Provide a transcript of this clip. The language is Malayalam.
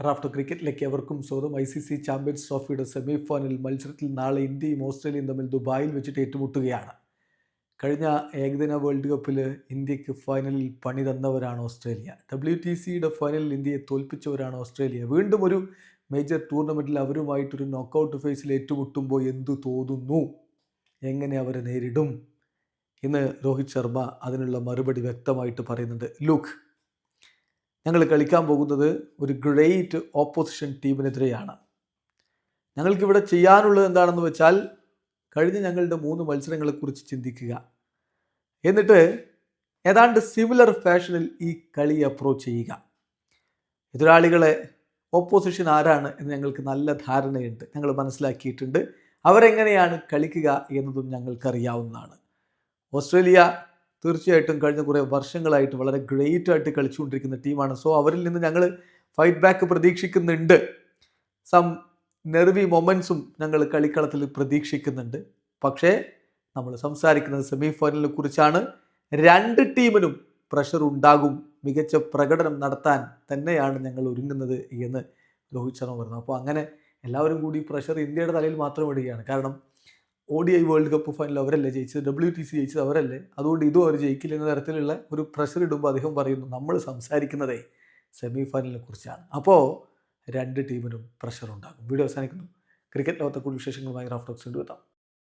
റാഫ്റ്റർ ക്രിക്കറ്റിലേക്ക് എവർക്കും സ്വന്തം ഐ സി സി ചാമ്പ്യൻസ് ട്രോഫിയുടെ സെമി ഫൈനൽ മത്സരത്തിൽ നാളെ ഇന്ത്യയും ഓസ്ട്രേലിയയും തമ്മിൽ ദുബായിൽ വെച്ചിട്ട് ഏറ്റുമുട്ടുകയാണ്. കഴിഞ്ഞ ഏകദിന വേൾഡ് കപ്പിൽ ഇന്ത്യയ്ക്ക് ഫൈനലിൽ പണി തന്നവരാണ് ഓസ്ട്രേലിയ. ഡബ്ല്യു ടി സിയുടെ ഫൈനലിൽ ഇന്ത്യയെ തോൽപ്പിച്ചവരാണ് ഓസ്ട്രേലിയ. വീണ്ടും ഒരു മേജർ ടൂർണമെന്റിൽ അവരുമായിട്ടൊരു നോക്കൗട്ട് ഫേസിൽ ഏറ്റുമുട്ടുമ്പോൾ എന്തു തോന്നുന്നു? എങ്ങനെ അവരെ നേരിടും? ഇന്ന് രോഹിത് ശർമ്മ അതിനുള്ള മറുപടി വ്യക്തമായിട്ട് പറയുന്നുണ്ട്. ലുക്ക് ഞങ്ങൾ കളിക്കാൻ പോകുന്നത് ഒരു ഗ്രേറ്റ് ഓപ്പോസിഷൻ ടീമിനെതിരെയാണ് ഞങ്ങൾക്കിവിടെ ചെയ്യാനുള്ളത് എന്താണെന്ന് വെച്ചാൽ കഴിഞ്ഞ ഞങ്ങളുടെ മൂന്ന് മത്സരങ്ങളെക്കുറിച്ച് ചിന്തിക്കുക. എന്നിട്ട് ഏതാണ്ട് സിമിലർ ഫാഷനിൽ ഈ കളി അപ്രോച്ച് ചെയ്യുക. എതിരാളികളെ ഓപ്പോസിഷൻ ആരാണ് എന്ന് ഞങ്ങൾക്ക് നല്ല ധാരണയുണ്ട്. ഞങ്ങൾ മനസ്സിലാക്കിയിട്ടുണ്ട്. അവരെങ്ങനെയാണ് കളിക്കുക എന്നതും ഞങ്ങൾക്കറിയാവുന്നതാണ്. ഓസ്ട്രേലിയ തീർച്ചയായിട്ടും കഴിഞ്ഞ കുറേ വർഷങ്ങളായിട്ട് വളരെ ഗ്രേറ്റ് ആയിട്ട് കളിച്ചുകൊണ്ടിരിക്കുന്ന ടീമാണ്. സോ അവരിൽ നിന്ന് ഞങ്ങൾ ഫൈറ്റ് ബാക്ക് പ്രതീക്ഷിക്കുന്നുണ്ട്. സം നെർവി മൊമെൻസും ഞങ്ങൾ കളിക്കളത്തിൽ പ്രതീക്ഷിക്കുന്നുണ്ട്. പക്ഷേ നമ്മൾ സംസാരിക്കുന്നത് സെമി ഫൈനലിനെ കുറിച്ചാണ്. രണ്ട് ടീമിനും പ്രഷർ ഉണ്ടാകും. മികച്ച പ്രകടനം നടത്താൻ തന്നെയാണ് ഞങ്ങൾ ഒരുങ്ങുന്നത് എന്ന് രോഹിത് ശർമ്മ പറഞ്ഞു. അപ്പോൾ അങ്ങനെ എല്ലാവരും കൂടി പ്രഷർ ഇന്ത്യയുടെ തലയിൽ മാത്രം ഇടുകയാണ്. കാരണം O D I world cup final അവരല്ലേ ജയിച്ചത്? ഡബ്ല്യു ടി സി ജയിച്ചത് അവരല്ലേ? അതുകൊണ്ട് ഇതും അവർ ജയിക്കില്ല എന്ന തരത്തിലുള്ള ഒരു പ്രഷർ ഇടുമ്പോൾ അദ്ദേഹം പറയുന്നു നമ്മൾ സംസാരിക്കുന്നതേ സെമി ഫൈനലിനെ കുറിച്ചാണ്. അപ്പോൾ രണ്ട് ടീമിനും പ്രഷർ ഉണ്ടാകും. വീഡിയോ അവസാനിക്കുന്നു. ക്രിക്കറ്റ് ലോകത്തെ കൂടുതൽ വിശേഷങ്ങളുമായി റാഫ്റ്റോക്സ് കൊണ്ടുവെത്താം